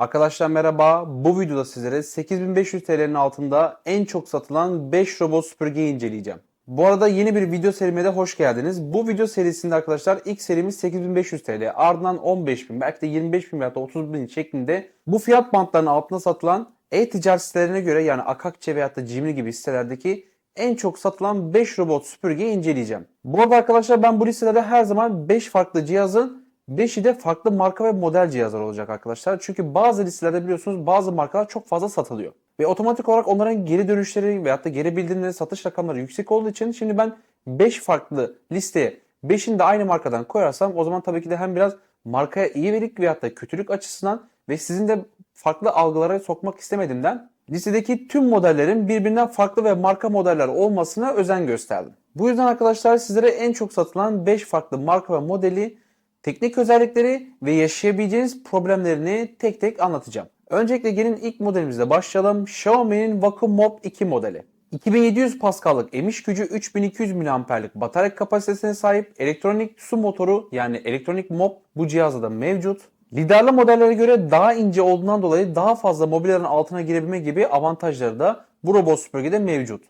Arkadaşlar merhaba. Bu videoda sizlere 8500 TL'nin altında en çok satılan 5 robot süpürgeyi inceleyeceğim. Bu arada yeni bir video serime de hoş geldiniz. Bu video serisinde arkadaşlar ilk serimiz 8500 TL. Ardından 15000 belki de 25000 veya da 30000 şeklinde bu fiyat bantlarının altında satılan e-ticaret sitelerine göre yani Akakçe veya da Cimri gibi sitelerdeki en çok satılan 5 robot süpürgeyi inceleyeceğim. Bu arada arkadaşlar ben bu listelerde her zaman 5 farklı cihazın 5'i de farklı marka ve model cihazlar olacak arkadaşlar. Çünkü bazı listelerde biliyorsunuz bazı markalar çok fazla satılıyor. Ve otomatik olarak onların geri dönüşleri veyahut da geri bildirimleri, satış rakamları yüksek olduğu için şimdi ben 5 farklı listeye 5'ini de aynı markadan koyarsam o zaman tabii ki de hem biraz markaya iyi verik veyahut da kötülük açısından ve sizin de farklı algılara sokmak istemediğimden listedeki tüm modellerin birbirinden farklı ve marka modeller olmasına özen gösterdim. Bu yüzden arkadaşlar sizlere en çok satılan 5 farklı marka ve modeli teknik özellikleri ve yaşayabileceğiniz problemlerini tek tek anlatacağım. Öncelikle gelin ilk modelimizle başlayalım. Xiaomi'nin Vacuum Mop 2 modeli. 2700 Pascal'lık emiş gücü 3200 mAh'lik batarya kapasitesine sahip elektronik su motoru yani elektronik mop bu cihazda da mevcut. Liderli modellere göre daha ince olduğundan dolayı daha fazla mobilyaların altına girebilme gibi avantajları da bu robot süpürgede mevcut.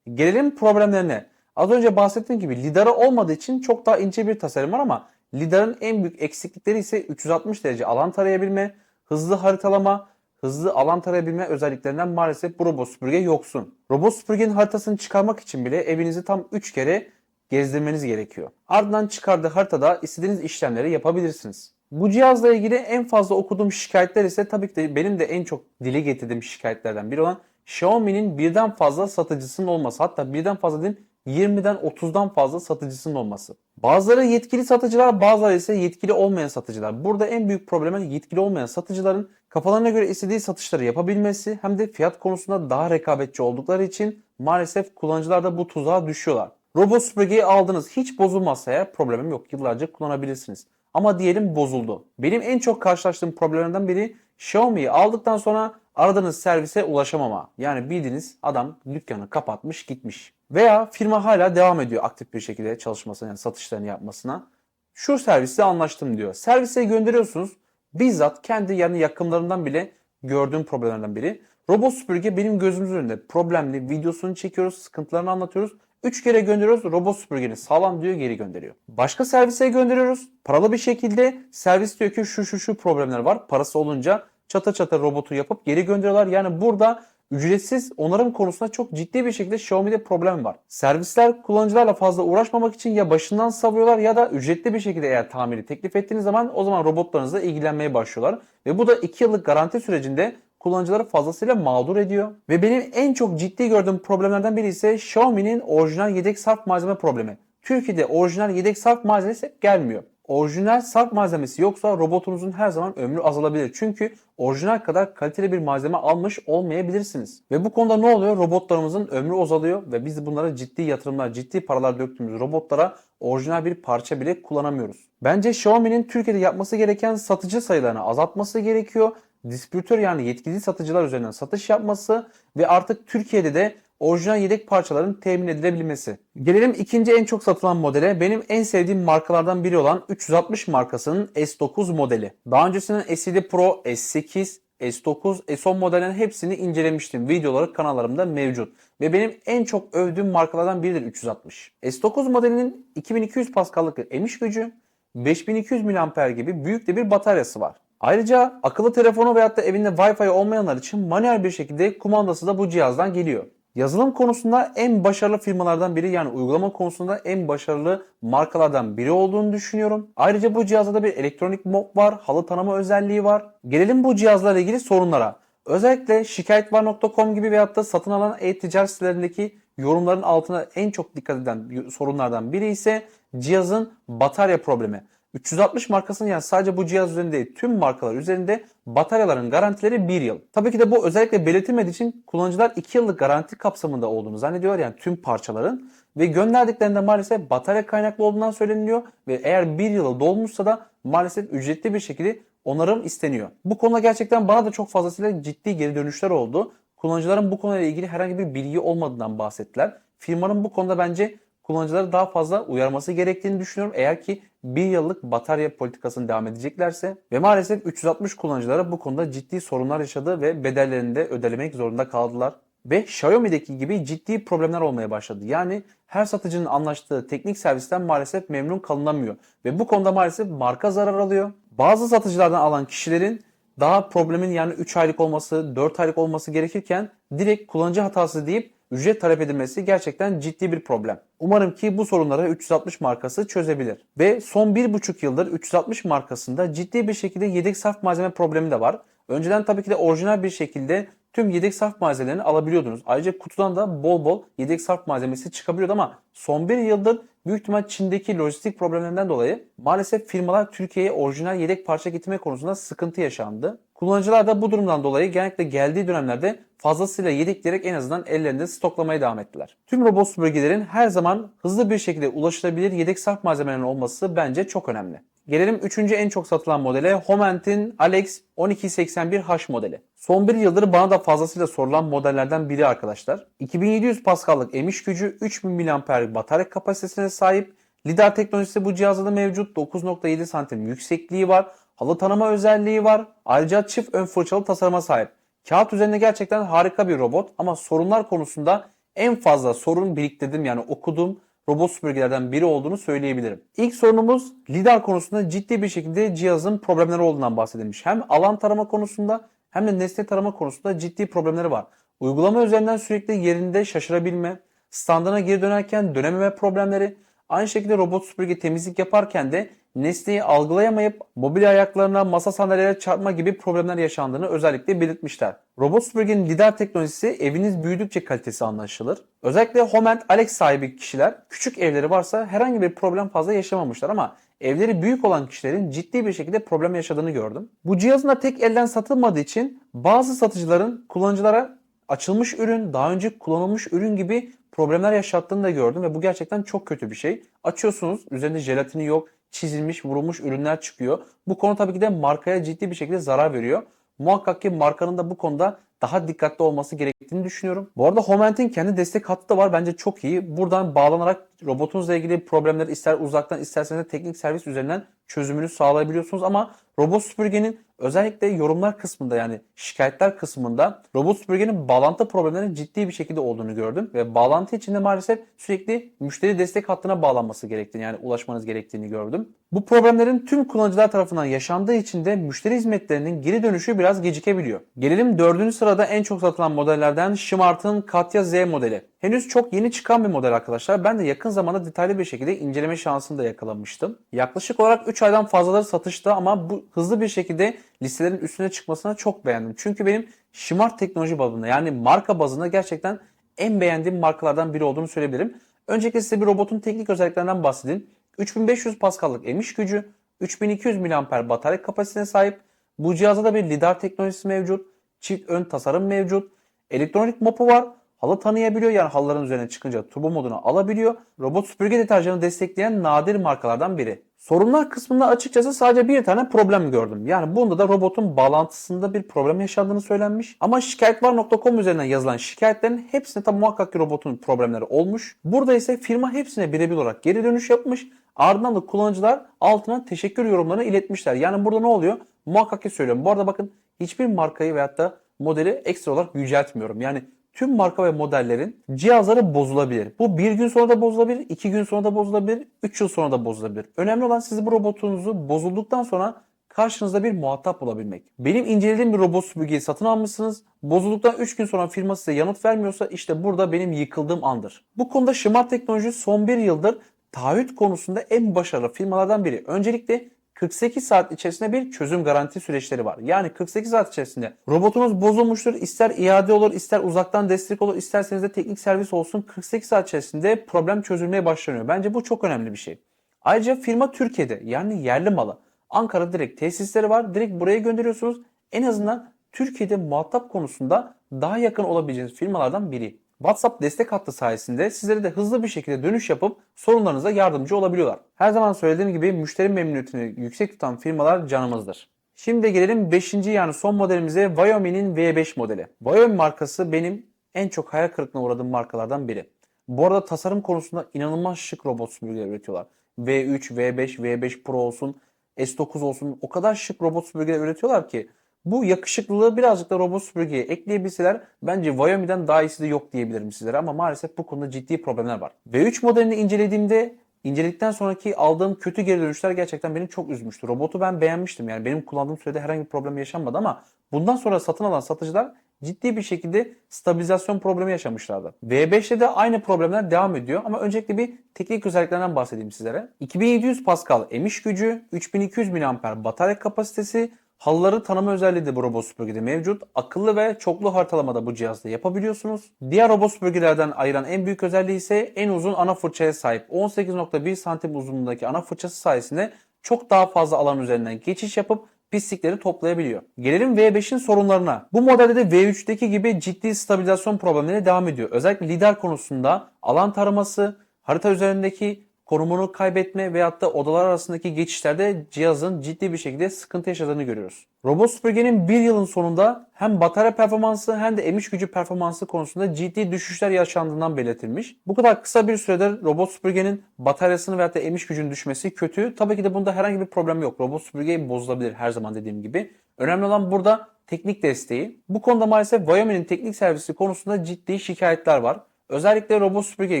Gelelim problemlerine. Az önce bahsettiğim gibi lidara olmadığı için çok daha ince bir tasarım var ama lidarın en büyük eksiklikleri ise 360 derece alan tarayabilme, hızlı haritalama, hızlı alan tarayabilme özelliklerinden maalesef bu robot süpürge yoksun. Robot süpürgenin haritasını çıkarmak için bile evinizi tam 3 kere gezdirmeniz gerekiyor. Ardından çıkardığı haritada istediğiniz işlemleri yapabilirsiniz. Bu cihazla ilgili en fazla okuduğum şikayetler ise tabii ki de benim de en çok dile getirdiğim şikayetlerden biri olan Xiaomi'nin birden fazla satıcısının olması. Hatta birden fazla değil 20'den 30'dan fazla satıcısının olması. Bazıları yetkili satıcılar, bazıları ise yetkili olmayan satıcılar. Burada en büyük problem yetkili olmayan satıcıların kafalarına göre istediği satışları yapabilmesi hem de fiyat konusunda daha rekabetçi oldukları için maalesef kullanıcılar da bu tuzağa düşüyorlar. Robot süpürgeyi aldınız hiç bozulmazsa eğer problemim yok yıllarca kullanabilirsiniz. Ama diyelim bozuldu. Benim en çok karşılaştığım problemlerden biri Xiaomi'yi aldıktan sonra aradığınız servise ulaşamama. Yani bildiğiniz adam dükkanı kapatmış gitmiş. Veya firma hala devam ediyor aktif bir şekilde çalışmasına yani satışlarını yapmasına. Şu serviste anlaştım diyor. Servise gönderiyorsunuz. Bizzat kendi yani yakınlarından bile gördüğüm problemlerden biri. Robot süpürge benim gözümüzün önünde problemli videosunu çekiyoruz, sıkıntılarını anlatıyoruz. 3 kere gönderiyoruz. Robot süpürgeni sağlam diyor geri gönderiyor. Başka servise gönderiyoruz. Paralı bir şekilde servis diyor ki şu şu şu problemler var. Parası olunca çata çata robotu yapıp geri gönderiyorlar. Yani burada ücretsiz onarım konusunda çok ciddi bir şekilde Xiaomi'de problem var. Servisler kullanıcılarla fazla uğraşmamak için ya başından savuyorlar ya da ücretli bir şekilde eğer tamiri teklif ettiğiniz zaman o zaman robotlarınızla ilgilenmeye başlıyorlar. Ve bu da 2 yıllık garanti sürecinde kullanıcıları fazlasıyla mağdur ediyor. Ve benim en çok ciddi gördüğüm problemlerden biri ise Xiaomi'nin orijinal yedek sarf malzeme problemi. Türkiye'de orijinal yedek sarf malzemesi gelmiyor. Orijinal sarf malzemesi yoksa robotunuzun her zaman ömrü azalabilir. Çünkü orijinal kadar kaliteli bir malzeme almış olmayabilirsiniz. Ve bu konuda ne oluyor? Robotlarımızın ömrü azalıyor ve biz bunlara ciddi yatırımlar, ciddi paralar döktüğümüz robotlara orijinal bir parça bile kullanamıyoruz. Bence Xiaomi'nin Türkiye'de yapması gereken satıcı sayılarını azaltması gerekiyor. Distribütör yani yetkili satıcılar üzerinden satış yapması ve artık Türkiye'de de orijinal yedek parçaların temin edilebilmesi. Gelelim ikinci en çok satılan modele. Benim en sevdiğim markalardan biri olan 360 markasının S9 modeli. Daha öncesinin S7 Pro, S8, S9, S10 modellerin hepsini incelemiştim. Videoları kanallarımda mevcut. Ve benim en çok övdüğüm markalardan biridir 360. S9 modelinin 2200 Pascal'lık emiş gücü, 5200 mAh gibi büyük de bir bataryası var. Ayrıca akıllı telefonu veyahut da evinde Wi-Fi olmayanlar için manuel bir şekilde kumandası da bu cihazdan geliyor. Yazılım konusunda en başarılı firmalardan biri yani uygulama konusunda en başarılı markalardan biri olduğunu düşünüyorum. Ayrıca bu cihazda da bir elektronik mod var, halı tanıma özelliği var. Gelelim bu cihazlarla ilgili sorunlara. Özellikle şikayetvar.com gibi veyahut da satın alan e-ticaret sitelerindeki yorumların altına en çok dikkat eden sorunlardan biri ise cihazın batarya problemi. 360 markasının yani sadece bu cihaz üzerinde değil tüm markalar üzerinde bataryaların garantileri 1 yıl. Tabii ki de bu özellikle belirtilmediği için kullanıcılar 2 yıllık garanti kapsamında olduğunu zannediyorlar yani tüm parçaların. Ve gönderdiklerinde maalesef batarya kaynaklı olduğundan söyleniliyor ve eğer 1 yılı dolmuşsa da maalesef ücretli bir şekilde onarım isteniyor. Bu konuda gerçekten bana da çok fazlasıyla ciddi geri dönüşler oldu. Kullanıcıların bu konuyla ilgili herhangi bir bilgi olmadığından bahsettiler. Firmanın bu konuda bence kullanıcıları daha fazla uyarması gerektiğini düşünüyorum. Eğer ki 1 yıllık batarya politikasını devam edeceklerse ve maalesef 360 kullanıcılara bu konuda ciddi sorunlar yaşadı ve bedellerini de ödelemek zorunda kaldılar. Ve Xiaomi'deki gibi ciddi problemler olmaya başladı. Yani her satıcının anlaştığı teknik servisten maalesef memnun kalınamıyor. Ve bu konuda maalesef marka zarar alıyor. Bazı satıcılardan alan kişilerin daha problemin yani 3 aylık olması, 4 aylık olması gerekirken direkt kullanıcı hatası deyip ücret talep edilmesi gerçekten ciddi bir problem. Umarım ki bu sorunları 360 markası çözebilir. Ve son 1,5 yıldır 360 markasında ciddi bir şekilde yedek saf malzeme problemi de var. Önceden tabii ki de orijinal bir şekilde tüm yedek sarf malzemelerini alabiliyordunuz. Ayrıca kutudan da bol bol yedek sarf malzemesi çıkabiliyordu ama son bir yıldır büyük ihtimal Çin'deki lojistik problemlerinden dolayı maalesef firmalar Türkiye'ye orijinal yedek parça getirme konusunda sıkıntı yaşandı. Kullanıcılar da bu durumdan dolayı genellikle geldiği dönemlerde fazlasıyla yedekleyerek en azından ellerinde stoklamaya devam ettiler. Tüm robot süpürgelerin her zaman hızlı bir şekilde ulaşılabilir yedek sarf malzemelerinin olması bence çok önemli. Gelelim 3. en çok satılan modele Homent'in Alex 1281H modeli. Son bir yıldır bana da fazlasıyla sorulan modellerden biri arkadaşlar. 2700 Pascal'lık emiş gücü 3000 mAh batarya kapasitesine sahip. Lidar teknolojisi bu cihazda da mevcut. 9.7 santim yüksekliği var. Halı tanıma özelliği var. Ayrıca çift ön fırçalı tasarıma sahip. Kağıt üzerinde gerçekten harika bir robot ama sorunlar konusunda en fazla sorun biriktirdim yani okudum robot süpürgelerden biri olduğunu söyleyebilirim. İlk sorunumuz lidar konusunda ciddi bir şekilde cihazın problemleri olduğundan bahsedilmiş. Hem alan tarama konusunda hem de nesne tarama konusunda ciddi problemleri var. Uygulama üzerinden sürekli yerinde şaşırabilme, standına geri dönerken dönememe problemleri, aynı şekilde robot süpürge temizlik yaparken de nesneyi algılayamayıp mobilya ayaklarına, masa sandalyelere çarpma gibi problemler yaşandığını özellikle belirtmişler. Robot süpürgenin lidar teknolojisi eviniz büyüdükçe kalitesi anlaşılır. Özellikle Home Alex sahibi kişiler küçük evleri varsa herhangi bir problem fazla yaşamamışlar ama evleri büyük olan kişilerin ciddi bir şekilde problem yaşadığını gördüm. Bu cihazın da tek elden satılmadığı için bazı satıcıların kullanıcılara açılmış ürün, daha önce kullanılmış ürün gibi problemler yaşattığını da gördüm ve bu gerçekten çok kötü bir şey. Açıyorsunuz, üzerinde jelatini yok, çizilmiş, vurulmuş ürünler çıkıyor. Bu konu tabii ki de markaya ciddi bir şekilde zarar veriyor. Muhakkak ki markanın da bu konuda daha dikkatli olması gerektiğini düşünüyorum. Bu arada Homent'in kendi destek hattı da var. Bence çok iyi. Buradan bağlanarak robotunuzla ilgili problemleri ister uzaktan isterseniz de teknik servis üzerinden çözümünü sağlayabiliyorsunuz. Ama robot süpürgenin özellikle yorumlar kısmında yani şikayetler kısmında robot süpürgenin bağlantı problemlerinin ciddi bir şekilde olduğunu gördüm. Ve bağlantı içinde maalesef sürekli müşteri destek hattına bağlanması gerektiğini yani ulaşmanız gerektiğini gördüm. Bu problemlerin tüm kullanıcılar tarafından yaşandığı için de müşteri hizmetlerinin geri dönüşü biraz gecikebiliyor. Gelelim dördüncü sırada en çok satılan modellerden Smart'ın Katya Z modeli. Henüz çok yeni çıkan bir model arkadaşlar. Ben de yakın zamanda detaylı bir şekilde inceleme şansını da yakalamıştım. Yaklaşık olarak 3 aydan fazlaları satışta ama bu hızlı bir şekilde listelerin üstüne çıkmasına çok beğendim. Çünkü benim Smart teknoloji bazında yani marka bazında gerçekten en beğendiğim markalardan biri olduğunu söyleyebilirim. Öncelikle size bir robotun teknik özelliklerinden bahsedeyim. 3500 Pascal'lık emiş gücü, 3200 mAh batarya kapasitesine sahip. Bu cihazda da bir lidar teknolojisi mevcut. Çift ön tasarım mevcut. Elektronik mopu var. Halı tanıyabiliyor yani halıların üzerine çıkınca turbo moduna alabiliyor. Robot süpürge deterjanı destekleyen nadir markalardan biri. Sorunlar kısmında açıkçası sadece bir tane problem gördüm. Yani bunda da robotun bağlantısında bir problem yaşandığını söylenmiş. Ama şikayetvar.com üzerinden yazılan şikayetlerin hepsinde tabi muhakkak ki robotun problemleri olmuş. Burada ise firma hepsine birebir olarak geri dönüş yapmış. Ardından da kullanıcılar altına teşekkür yorumlarını iletmişler. Yani burada ne oluyor? Muhakkak ki söylüyorum. Bu arada bakın hiçbir markayı veyahut da modeli ekstra olarak yüceltmiyorum. Yani tüm marka ve modellerin cihazları bozulabilir. Bu bir gün sonra da bozulabilir, iki gün sonra da bozulabilir, üç yıl sonra da bozulabilir. Önemli olan siz bu robotunuzu bozulduktan sonra karşınızda bir muhatap bulabilmek. Benim incelediğim bir robot süpürgeyi satın almışsınız. Bozulduktan 3 gün sonra firma size yanıt vermiyorsa işte burada benim yıkıldığım andır. Bu konuda Smart Teknoloji son bir yıldır taahhüt konusunda en başarılı firmalardan biri. Öncelikle 48 saat içerisinde bir çözüm garanti süreçleri var. Yani 48 saat içerisinde robotunuz bozulmuştur. ister iade olur, ister uzaktan destek olur, isterseniz de teknik servis olsun. 48 saat içerisinde problem çözülmeye başlanıyor. Bence bu çok önemli bir şey. Ayrıca firma Türkiye'de yani yerli malı. Ankara direkt tesisleri var. Direkt buraya gönderiyorsunuz. En azından Türkiye'de muhatap konusunda daha yakın olabileceğiniz firmalardan biri. WhatsApp destek hattı sayesinde sizlere de hızlı bir şekilde dönüş yapıp sorunlarınıza yardımcı olabiliyorlar. Her zaman söylediğim gibi müşteri memnuniyetini yüksek tutan firmalar canımızdır. Şimdi gelelim 5. yani son modelimize Xiaomi'nin V5 modeli. Xiaomi markası benim en çok hayal kırıklığına uğradığım markalardan biri. Bu arada tasarım konusunda inanılmaz şık robot süpürgeler üretiyorlar. V3, V5, V5 Pro olsun, S9 olsun o kadar şık robot süpürgeler üretiyorlar ki bu yakışıklılığı birazcık da robot süpürgeye ekleyebilseler bence Xiaomi'den daha iyisi de yok diyebilirim sizlere ama maalesef bu konuda ciddi problemler var. V3 modelini incelediğimde inceledikten sonraki aldığım kötü geri dönüşler gerçekten beni çok üzmüştü. Robotu ben beğenmiştim yani benim kullandığım sürede herhangi bir problem yaşanmadı ama bundan sonra satın alan satıcılar ciddi bir şekilde stabilizasyon problemi yaşamışlardı. V5'te de aynı problemler devam ediyor ama öncelikle bir teknik özelliklerinden bahsedeyim sizlere. 2700 Pascal emiş gücü, 3200 mAh batarya kapasitesi, Halıları tanıma özelliği de bu robot süpürgede mevcut. Akıllı ve çoklu haritalamada bu cihazda yapabiliyorsunuz. Diğer robot süpürgelerden ayıran en büyük özelliği ise en uzun ana fırçaya sahip 18.1 santim uzunluğundaki ana fırçası sayesinde çok daha fazla alan üzerinden geçiş yapıp pislikleri toplayabiliyor. Gelelim V5'in sorunlarına. Bu modelde de V3'teki gibi ciddi stabilizasyon problemleri devam ediyor. Özellikle lidar konusunda alan taraması, harita üzerindeki konumunu kaybetme veyahut da odalar arasındaki geçişlerde cihazın ciddi bir şekilde sıkıntı yaşadığını görüyoruz. Robot süpürgenin bir yılın sonunda hem batarya performansı hem de emiş gücü performansı konusunda ciddi düşüşler yaşandığından belirtilmiş. Bu kadar kısa bir sürede robot süpürgenin bataryasını veyahut da emiş gücünün düşmesi kötü. Tabii ki de bunda herhangi bir problem yok. Robot süpürge bozulabilir her zaman dediğim gibi. Önemli olan burada teknik desteği. Bu konuda maalesef Xiaomi'nin teknik servisi konusunda ciddi şikayetler var. Özellikle robot süpürge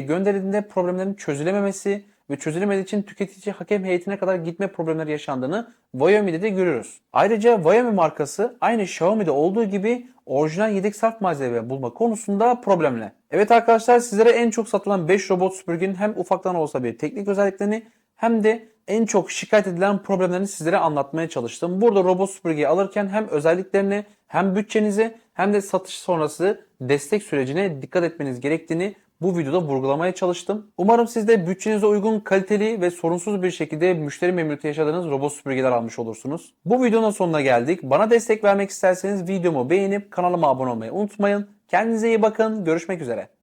gönderildiğinde problemlerin çözülememesi ve çözülemediği için tüketici hakem heyetine kadar gitme problemleri yaşandığını Xiaomi'de de görüyoruz. Ayrıca Xiaomi markası aynı Xiaomi'de olduğu gibi orijinal yedek sarf malzeme bulma konusunda problemli. Evet arkadaşlar sizlere en çok satılan 5 robot süpürgenin hem ufaktan olsa bir teknik özelliklerini hem de en çok şikayet edilen problemlerini sizlere anlatmaya çalıştım. Burada robot süpürgeyi alırken hem özelliklerini hem bütçenizi hem de satış sonrası destek sürecine dikkat etmeniz gerektiğini bu videoda vurgulamaya çalıştım. Umarım siz de bütçenize uygun, kaliteli ve sorunsuz bir şekilde müşteri memnuniyeti yaşadığınız robot süpürgeler almış olursunuz. Bu videonun sonuna geldik. Bana destek vermek isterseniz videomu beğenip kanalıma abone olmayı unutmayın. Kendinize iyi bakın. Görüşmek üzere.